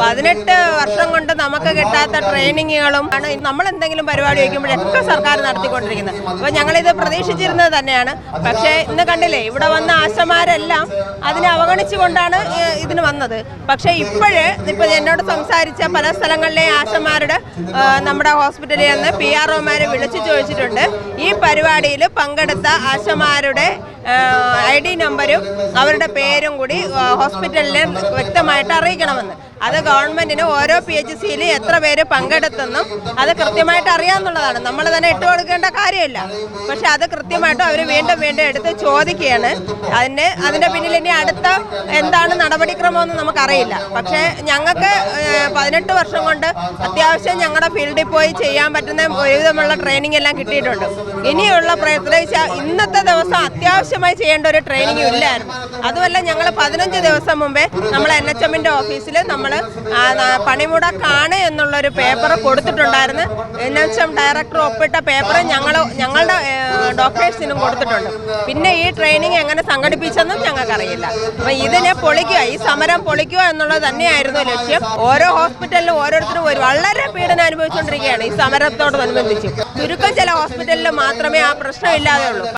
പതിനെട്ട് വർഷം കൊണ്ട് നമുക്ക് കിട്ടാത്ത ട്രെയിനിങ്ങുകളും ആണ്. നമ്മൾ എന്തെങ്കിലും പരിപാടി വയ്ക്കുമ്പോഴൊക്കെ സർക്കാർ നടത്തിക്കൊണ്ടിരിക്കുന്നത്. അപ്പോൾ ഞങ്ങളിത് പ്രതീക്ഷിച്ചിരുന്നത് തന്നെയാണ്. പക്ഷേ ഇന്ന് കണ്ടില്ലേ ഇവിടെ വന്ന ആശമാരെല്ലാം അതിനെ അവഗണിച്ചുകൊണ്ടാണ് ഇതിന് വന്നത്. പക്ഷേ ഇപ്പോഴേ ഇപ്പോൾ എന്നോട് സംസാരിച്ച പല സ്ഥലങ്ങളിലെ ആശമാരുടെ നമ്മുടെ ഹോസ്പിറ്റലിൽ നിന്ന് പി ആർ ഒമാരെ വിളിച്ചു ചോദിച്ചിട്ടുണ്ട്. ഈ പരിപാടിയിൽ പങ്കെടുത്ത ആശമാരുടെ ഐ ഡി നമ്പരും അവരുടെ പേരും കൂടി ഹോസ്പിറ്റലിൽ വ്യക്തമായിട്ട് അറിയിക്കണമെന്ന്. അത് ഗവൺമെന്റിന് ഓരോ പി എച്ച് സിയിൽ എത്ര പേര് പങ്കെടുത്തെന്നും അത് കൃത്യമായിട്ട് അറിയാമെന്നുള്ളതാണ് നമ്മൾ തന്നെ ഇട്ട് കൊടുക്കേണ്ട കാര്യമില്ല. പക്ഷെ അത് കൃത്യമായിട്ടും അവർ വീണ്ടും വീണ്ടും എടുത്ത് ചോദിക്കുകയാണ്. അതിന് അതിന്റെ പിന്നിൽ ഇനി അടുത്ത എന്താണ് നടപടിക്രമമെന്ന് നമുക്കറിയില്ല. പക്ഷേ ഞങ്ങൾക്ക് പതിനെട്ട് വർഷം കൊണ്ട് അത്യാവശ്യം ഞങ്ങളുടെ ഫീൽഡിൽ പോയി ചെയ്യാൻ പറ്റുന്ന ഒരുവിധമുള്ള ട്രെയിനിങ് എല്ലാം കിട്ടിയിട്ടുണ്ട്. ഇനിയുള്ള പ്രത്യേകിച്ച് ഇന്നത്തെ ദിവസം അത്യാവശ്യമായി ചെയ്യേണ്ട ഒരു ട്രെയിനിങ് ഇല്ലായിരുന്നു. അതുമല്ല ഞങ്ങൾ പതിനഞ്ച് ദിവസം മുമ്പേ നമ്മൾ എൻ എച്ച് എമ്മിന്റെ ഓഫീസിൽ നമ്മൾ പണിമുടക്കാണ് എന്നുള്ളൊരു പേപ്പർ കൊടുത്തിട്ടുണ്ടായിരുന്നു. എൻ എച്ച് എം ഡയറക്ടർ ഒപ്പിട്ട പേപ്പർ ഞങ്ങൾ ഞങ്ങളുടെ ഡോക്ടേഴ്സിനും കൊടുത്തിട്ടുണ്ട്. പിന്നെ ഈ ട്രെയിനിങ് എങ്ങനെ സംഘടിപ്പിച്ചെന്നും ഞങ്ങൾക്കറിയില്ല. അപ്പം ഇതിനെ പൊളിക്കുക ഈ സമരം പൊളിക്കുക എന്നുള്ളത് തന്നെയായിരുന്നു ലക്ഷ്യം. ഓരോ ഹോസ്പിറ്റലിലും ഓരോരുത്തരും വളരെ പീഡനം അനുഭവിച്ചുകൊണ്ടിരിക്കുകയാണ് ഈ സമരത്തോടനുബന്ധിച്ച്. ചുരുക്കം ചില ഹോസ്പിറ്റലിൽ മാത്രമേ ആ പ്രശ്നം ഇല്ലാതെ ഉള്ളൂ